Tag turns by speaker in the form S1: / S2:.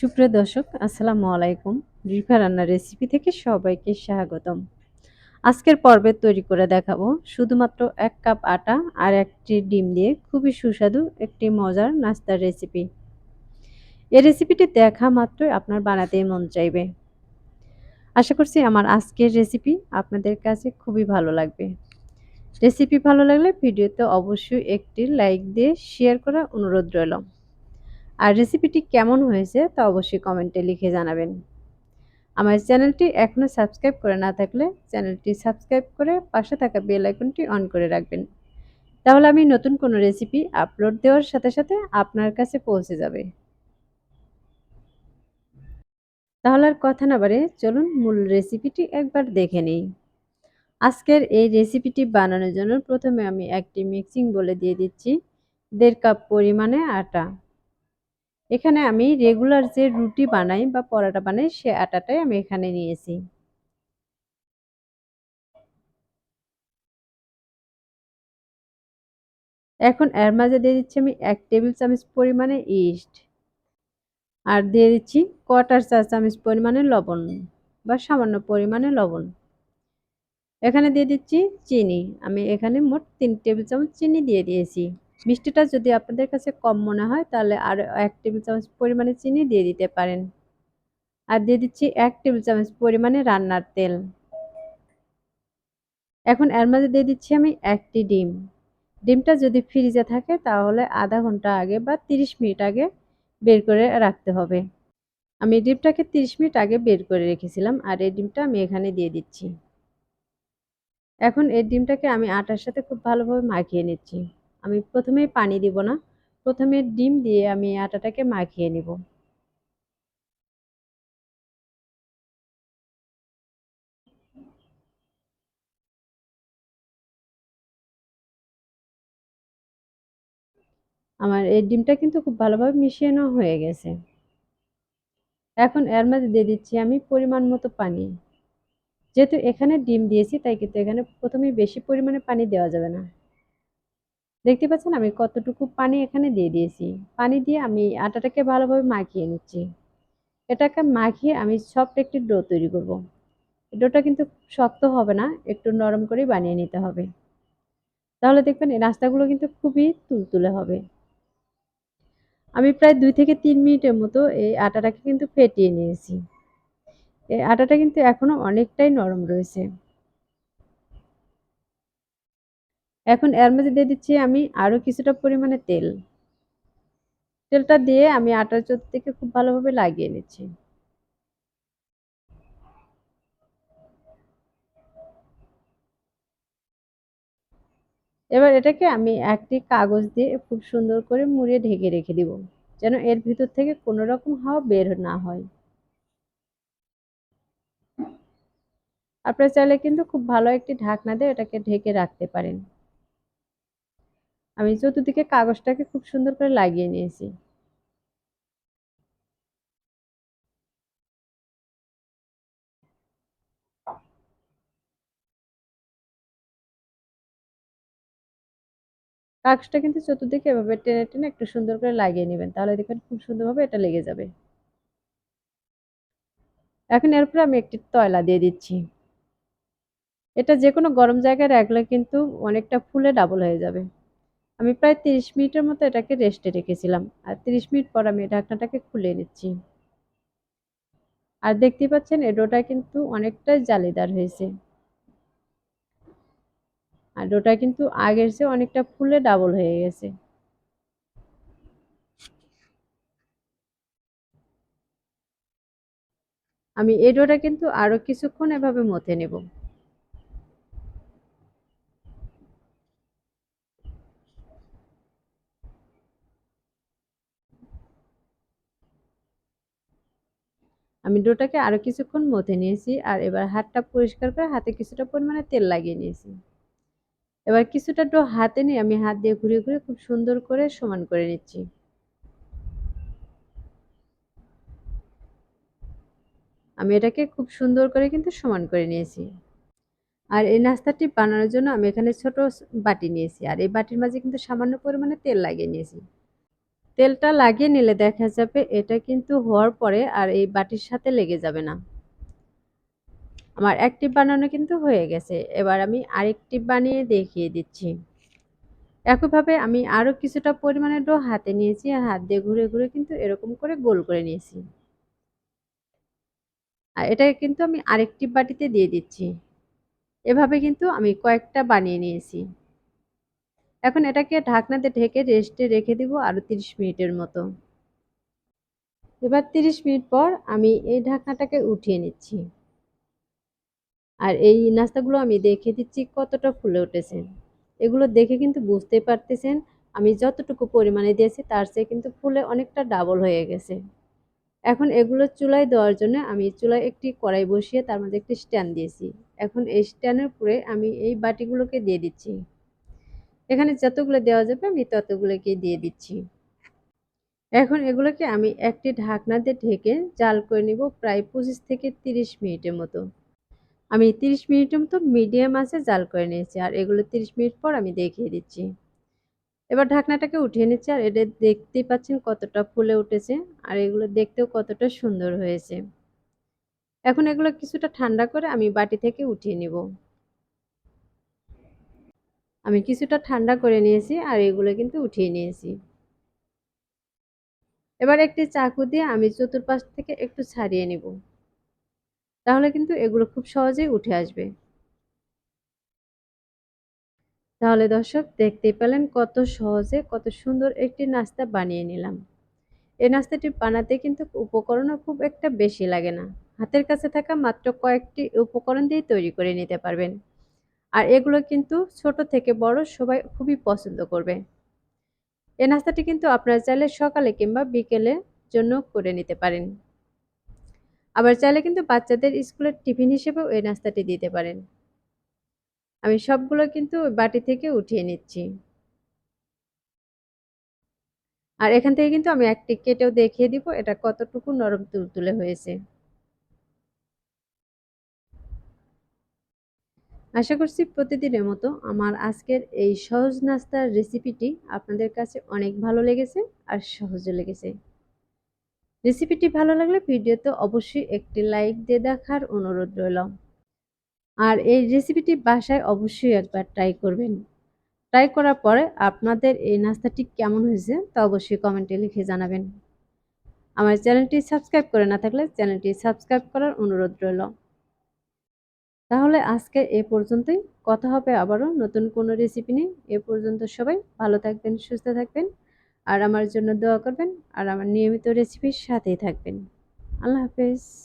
S1: সুপ্রিয় দর্শক, আসসালামু আলাইকুম। রিফা রান্নার রেসিপি থেকে সবাইকে স্বাগতম। আজকের পর্বে তৈরি করে দেখাবো শুধুমাত্র এক কাপ আটা আর একটি ডিম দিয়ে খুবই সুস্বাদু একটি মজার নাস্তার রেসিপি এই রেসিপিটি দেখা মাত্রই আপনার বানাতেই মন চাইবে। আশা করছি আমার আজকের রেসিপি আপনাদের কাছে খুবই ভালো লাগবে। রেসিপি ভালো লাগলে ভিডিওতে অবশ্যই একটি লাইক দিয়ে শেয়ার করা অনুরোধ রইল। আর রেসিপিটি কেমন হয়েছে তা অবশ্যই কমেন্টে লিখে জানাবেন। আমার চ্যানেলটি এখনও সাবস্ক্রাইব করে না থাকলে চ্যানেলটি সাবস্ক্রাইব করে পাশে থাকা বেল আইকনটি অন করে রাখবেন। তাহলে আমি নতুন কোনো রেসিপি আপলোড দেওয়ার সাথে সাথে আপনার কাছে পৌঁছে যাবে। তাহলে আর কথা না বাড়ে চলুন মূল রেসিপিটি একবার দেখে নিই। আজকের এই রেসিপিটি বানানোর জন্য প্রথমে আমি একটি মিক্সিং বলে দিয়ে দিচ্ছি। দেড় কাপ পরিমাণে আটা। এখানে আমি রেগুলার যে রুটি বানাই বা পরাটা বানাই, সে আটাটাই আমি এখানে নিয়েছি। এখন এর মাঝে দিয়ে দিচ্ছি আমি এক টেবিল চামচ পরিমাণে ইস্ট। আর দিয়ে দিচ্ছি কোয়ার্টার চা চামচ পরিমাণে লবণ বা সামান্য পরিমাণে লবণ। এখানে দিয়ে দিচ্ছি চিনি। আমি এখানে মোট তিন টেবিল চামচ চিনি দিয়ে দিয়েছি। মিষ্টিটা যদি আপনাদের কাছে কম মনে হয়, তাহলে আর এক টেবিল চামচ পরিমাণে চিনি দিয়ে দিতে পারেন। আর দিয়ে দিচ্ছি এক টেবিল চামচ পরিমাণে রান্নার তেল। এখন এর মাঝে দিয়ে দিচ্ছি আমি একটি ডিম। ডিমটা যদি ফ্রিজে থাকে, তাহলে আধা ঘণ্টা আগে বা তিরিশ মিনিট আগে বের করে রাখতে হবে। আমি ডিমটাকে তিরিশ মিনিট আগে বের করে রেখেছিলাম, আর এই ডিমটা আমি এখানে দিয়ে দিচ্ছি। এখন এই ডিমটাকে আমি আটার সাথে খুব ভালোভাবে মাখিয়ে নিচ্ছি। আমি প্রথমে পানি দিব না, প্রথমে ডিম দিয়ে আমি আটাটাকে মাখিয়ে নিব। আমার এই ডিমটা কিন্তু খুব ভালোভাবে মিশিয়ে নেওয়া হয়ে গেছে। এখন এর মধ্যে দিয়ে দিচ্ছি আমি পরিমাণ মতো পানি। যেহেতু এখানে ডিম দিয়েছি, তাই কিন্তু এখানে প্রথমে বেশি পরিমাণে পানি দেওয়া যাবে না। দেখতে পাচ্ছেন আমি কতটুকু পানি এখানে দিয়ে দিয়েছি। পানি দিয়ে আমি আটাটাকে ভালোভাবে মাখিয়ে নিচ্ছি। এটাকে মাখিয়ে আমি সফট একটি ডো তৈরি করব। ডোটা কিন্তু শক্ত হবে না, একটু নরম করেই বানিয়ে নিতে হবে। তাহলে দেখবেন এই নাস্তাগুলো কিন্তু খুবই তুলতুলে হবে। আমি প্রায় দুই থেকে তিন মিনিটের মতো এই আটাটাকে কিন্তু ফেটিয়ে নিয়েছি। এই আটাটা কিন্তু এখনও অনেকটাই নরম রয়েছে। এখন এর মধ্যে দিয়ে দিচ্ছি আমি আরও কিছুটা পরিমাণে তেল। তেলটা দিয়ে আমি আটার থেকে খুব ভালোভাবে লাগিয়ে নিচ্ছি। এবার এটাকে আমি একটি কাগজ দিয়ে খুব সুন্দর করে মুড়িয়ে ঢেকে রেখে দিব, যেন এর ভিতর থেকে কোনো রকম হাওয়া বের না হয়। আপনারা চাইলে কিন্তু খুব ভালো একটি ঢাকনা দিয়ে এটাকে ঢেকে রাখতে পারেন। আমি চতুর্দিকে কাগজটাকে খুব সুন্দর করে লাগিয়ে নিয়েছি। কাগজটা কিন্তু চতুর্দিকে এভাবে টেনে টেনে একটু সুন্দর করে লাগিয়ে নেবেন, তাহলে দেখবেন খুব সুন্দরভাবে এটা লেগে যাবে। এখন এরপরে আমি একটি তয়লা দিয়ে দিচ্ছি। এটা যে কোনো গরম জায়গায় রাখলে কিন্তু অনেকটা ফুলে ডাবল হয়ে যাবে। আমি প্রায় তিরিশ মিনিটের মতো এটাকে রেস্টে রেখেছিলাম। আর তিরিশ মিনিট পর আমি ঢাকনাটাকে খুলে নিচ্ছি। আর দেখতে পাচ্ছেন, এই ডোটা কিন্তু অনেকটাই জালিদার হয়েছে। আর ডোটা কিন্তু আগের চেয়ে অনেকটা ফুলে ডাবল হয়ে গেছে। আমি এই ডোটা কিন্তু আরও কিছুক্ষণ এভাবে মথে নেব। আমি ডোটাকে আরও কিছুক্ষণ মথে নিয়েছি আর এবার হাতটা পরিষ্কার করে হাতে কিছুটা পরিমাণে তেল লাগিয়ে নিয়েছি। এবার কিছুটা ডো হাতে নিয়ে আমি হাত দিয়ে ঘুরিয়ে ঘুরিয়ে খুব সুন্দর করে সমান করে নিচ্ছি। আমি এটাকে খুব সুন্দর করে কিন্তু সমান করে নিয়েছি। আর এই নাস্তাটি বানানোর জন্য আমি এখানে ছোট বাটি নিয়েছি আর এই বাটির মাঝে কিন্তু সামান্য পরিমাণে তেল লাগিয়ে নিয়েছি। তেলটা লাগিয়ে নিলে দেখা যাবে এটা কিন্তু হওয়ার পরে আর এই বাটির সাথে লেগে যাবে না। আমার একটি বানানো কিন্তু হয়ে গেছে। এবার আমি আরেকটি বানিয়ে দেখিয়ে দিচ্ছি। একইভাবে আমি আরও কিছুটা পরিমাণে ডো হাতে নিয়েছি আর হাত দিয়ে ঘুরে ঘুরে কিন্তু এরকম করে গোল করে নিয়েছি। আর এটাকে কিন্তু আমি আরেকটি বাটিতে দিয়ে দিচ্ছি। এভাবে কিন্তু আমি কয়েকটা বানিয়ে নিয়েছি। এখন এটাকে ঢাকনাতে ঢেকে রেস্টে রেখে দিব আরও তিরিশ মিনিটের মতো। এবার তিরিশ মিনিট পর আমি এই ঢাকনাটাকে উঠিয়ে নিচ্ছি। আর এই নাস্তাগুলো আমি দেখে দিচ্ছি কতটা ফুলে উঠেছে। এগুলো দেখে কিন্তু বুঝতে পারতেছেন আমি যতটুকু পরিমাণে দিয়েছি তার চেয়ে কিন্তু ফুলে অনেকটা ডাবল হয়ে গেছে। এখন এগুলো চুলায় দেওয়ার জন্য আমি চুলায় একটি কড়াই বসিয়ে তার মধ্যে একটি স্ট্যান্ড দিয়েছি। এখন এই স্ট্যান্ডের উপরে আমি এই বাটিগুলোকে দিয়ে দিচ্ছি। এখানে যতগুলো দেওয়া যাবে আমি ততগুলোকে দিয়ে দিচ্ছি। এখন এগুলোকে আমি একটি ঢাকনাতে ঢেকে জাল করে নিব প্রায় পঁচিশ থেকে তিরিশ মিনিটের মতো। আমি তিরিশ মিনিটের মতো মিডিয়াম আছে জাল করে নিয়েছি আর এগুলো তিরিশ মিনিট পর আমি দেখিয়ে দিচ্ছি। এবার ঢাকনাটাকে উঠিয়ে নিচ্ছি আর এটা দেখতেই পাচ্ছেন কতটা ফুলে উঠেছে আর এগুলো দেখতেও কতটা সুন্দর হয়েছে। এখন এগুলো কিছুটা ঠান্ডা করে আমি বাটি থেকে উঠিয়ে নিব। আমি কিছুটা ঠান্ডা করে নিয়েছি আর এগুলো কিন্তু উঠিয়ে নিয়েছি। এবার একটি চাকু দিয়ে আমি চতুর্পাশ থেকে একটু ছাড়িয়ে নিব। তাহলে কিন্তু এগুলো খুব সহজেই উঠে আসবে। তাহলে দর্শক দেখতেই পেলেন কত সহজে কত সুন্দর একটি নাস্তা বানিয়ে নিলাম। এই নাস্তাটি বানাতে কিন্তু উপকরণও খুব একটা বেশি লাগে না। হাতের কাছে থাকা মাত্র কয়েকটি উপকরণ দিয়ে তৈরি করে নিতে পারবেন। আর এগুলো কিন্তু ছোট থেকে বড় সবাই খুবই পছন্দ করবে। এই নাস্তাটি কিন্তু আপনারা চাইলে সকালে কিংবা বিকেলের জন্য করে নিতে পারেন। আবার চাইলে কিন্তু বাচ্চাদের স্কুলের টিফিন হিসেবেও এই নাস্তাটি দিতে পারেন। আমি সবগুলো কিন্তু বাটি থেকে উঠিয়ে নিচ্ছি। আর এখান থেকে কিন্তু আমি একটি কেটেও দেখিয়ে দিব এটা কতটুকু নরম তুলতুলে হয়েছে। আশা করছি প্রতিদিনের মতো আমার আজকের এই সহজ নাস্তার রেসিপিটি আপনাদের কাছে অনেক ভালো লেগেছে আর সহজে লেগেছে। রেসিপিটি ভালো লাগলে ভিডিওতে অবশ্যই একটি লাইক দিয়ে দেখার অনুরোধ রইল। আর এই রেসিপিটি বাসায় অবশ্যই একবার ট্রাই করবেন। ট্রাই করার পরে আপনাদের এই নাস্তাটি কেমন হয়েছে তা অবশ্যই কমেন্টে লিখে জানাবেন। আমার চ্যানেলটি সাবস্ক্রাইব করে না থাকলে চ্যানেলটি সাবস্ক্রাইব করার অনুরোধ রইল। তাহলে আজকে এ পর্যন্তই। কথা হবে আবারও নতুন কোনো রেসিপি নিয়ে। এ পর্যন্ত সবাই ভালো থাকবেন, সুস্থ থাকবেন, আর আমার জন্য দোয়া করবেন, আর আমার নিয়মিত রেসিপির সাথেই থাকবেন। আল্লাহ হাফেজ।